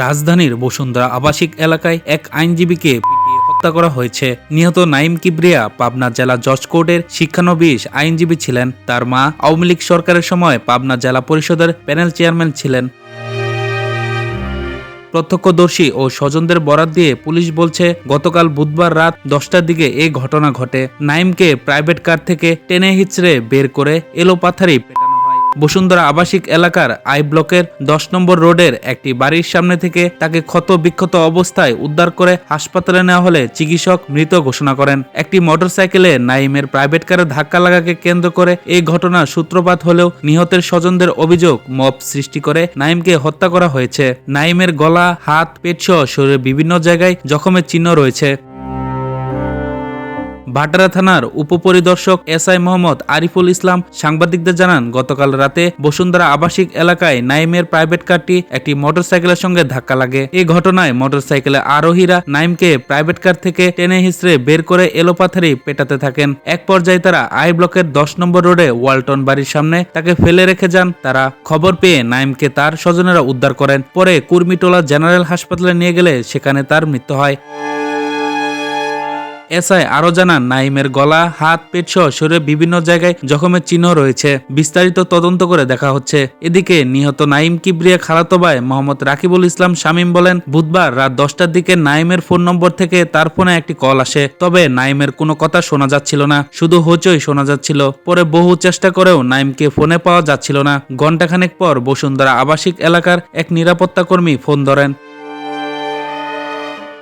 রাজধানীর বসুন্ধরা আবাসিক এলাকায় এক আইনজীবীকে হত্যা করা হয়েছে। নিহত নাইম কিবরিয়া পাবনা জেলা জজ কোর্টের শিক্ষানবিশ আইনজীবী ছিলেন। তার মা আওয়ামী লীগ সরকারের সময় পাবনা জেলা পরিষদের প্যানেল চেয়ারম্যান ছিলেন। প্রত্যক্ষদর্শী ও স্বজনদের বরাত দিয়ে পুলিশ বলছে, গতকাল বুধবার রাত দশটার দিকে এ ঘটনা ঘটে। নাইমকে প্রাইভেট কার থেকে টেনে হিচড়ে বের করে এলোপাথারি পেটানো বসুন্ধরা আবাসিক এলাকার আই ব্লকের দশ নম্বর রোডের একটি বাড়ির সামনে থেকে তাকে ক্ষত বিক্ষত অবস্থায় উদ্ধার করে হাসপাতালে নেওয়া হলে চিকিৎসক মৃত ঘোষণা করেন। একটি মোটরসাইকেলে নাইমের প্রাইভেট কারে ধাক্কা লাগাকে কেন্দ্র করে এই ঘটনার সূত্রপাত হলেও নিহতের স্বজনদের অভিযোগ মব সৃষ্টি করে নাইমকে হত্যা করা হয়েছে। নাইমের গলা, হাত, পেট সহ শরীরের বিভিন্ন জায়গায় জখমের চিহ্ন রয়েছে। ভাটারা থানার উপপরিদর্শক এস আই মোহাম্মদ আরিফুল ইসলাম সাংবাদিকদের জানান, গতকাল রাতে বসুন্ধরা আবাসিক এলাকায় নাইমের প্রাইভেট কারটি একটি মোটরসাইকেলের সঙ্গে ধাক্কা লাগে। এ ঘটনায় মোটরসাইকেলে আরোহীরা নাইমকে প্রাইভেট কার থেকে টেনে হিসড়ে বের করে এলোপাথারি পেটাতে থাকেন। এক পর্যায়ে তারা আই ব্লকের দশ নম্বর রোডে ওয়ালটন বাড়ির সামনে তাকে ফেলে রেখে যান। তারা খবর পেয়ে নাইমকে তার স্বজনেরা উদ্ধার করেন। পরে কুর্মিটোলা জেনারেল হাসপাতালে নিয়ে গেলে সেখানে তার মৃত্যু হয়। এসআই আরও জানান নাইমের গলা, হাত, পেট সহ শরীরের বিভিন্ন জায়গায় জখমের চিহ্ন রয়েছে। বিস্তারিত তদন্ত করে দেখা হচ্ছে। এদিকে নিহত নাইম কিবরিয়া খালাতো ভাই মোহাম্মদ রাকিবুল ইসলাম শামীম বলেন, বুধবার রাত দশটার দিকে নাইমের ফোন নম্বর থেকে তার ফোনে একটি কল আসে। তবে নাইমের কোনো কথা শোনা যাচ্ছিল না, শুধু হইচই শোনা যাচ্ছিল। পরে বহু চেষ্টা করেও নাইমকে ফোনে পাওয়া যাচ্ছিল না। ঘণ্টাখানেক পর বসুন্ধরা আবাসিক এলাকার এক নিরাপত্তা কর্মী ফোন ধরেন।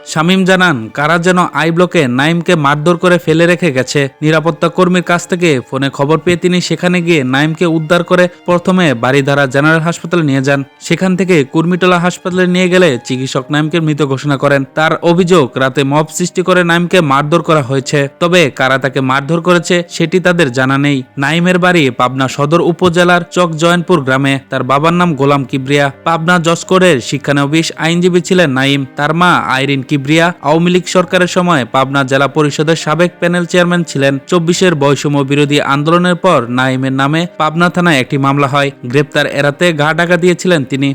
শামীম জানান, কারা যেন আই ব্লকে নাইমকে মারধর করে ফেলে রেখে গেছে। নিরাপত্তা কর্মীর কাছ থেকে ফোনে খবর পেয়ে তিনি সেখানে গিয়ে নাইমকে উদ্ধার করে প্রথমে বাড়িধারা জেনারেল হাসপাতালে নিয়ে যান। সেখান থেকে কুর্মিটোলা হাসপাতালে নিয়ে গেলে চিকিৎসক নাইমকে মৃত ঘোষণা করেন। তার অভিযোগ, রাতে মব সৃষ্টি করে নাইমকে মারধর করা হয়েছে। তবে কারা তাকে মারধর করেছে, সেটি তাদের জানা নেই। নাইমের বাড়ি পাবনা সদর উপজেলার চক জয়নপুর গ্রামে। তার বাবার নাম গোলাম কিবরিয়া। পাবনা জসকোরের শিক্ষানবিশ আইনজীবী ছিলেন নাইম। তার মা আইরিন কিবরিয়া। আওয়ামী লীগ সরকারের সময় পাবনা জেলা পরিষদের সাবেক প্যানেল চেয়ারম্যান ছিলেন। চব্বিশের বৈষম্য বিরোধী আন্দোলনের পর নাইমের নামে পাবনা থানায় একটি মামলা হয়। গ্রেপ্তার এড়াতে গা ডাকা দিয়েছিলেন তিনি।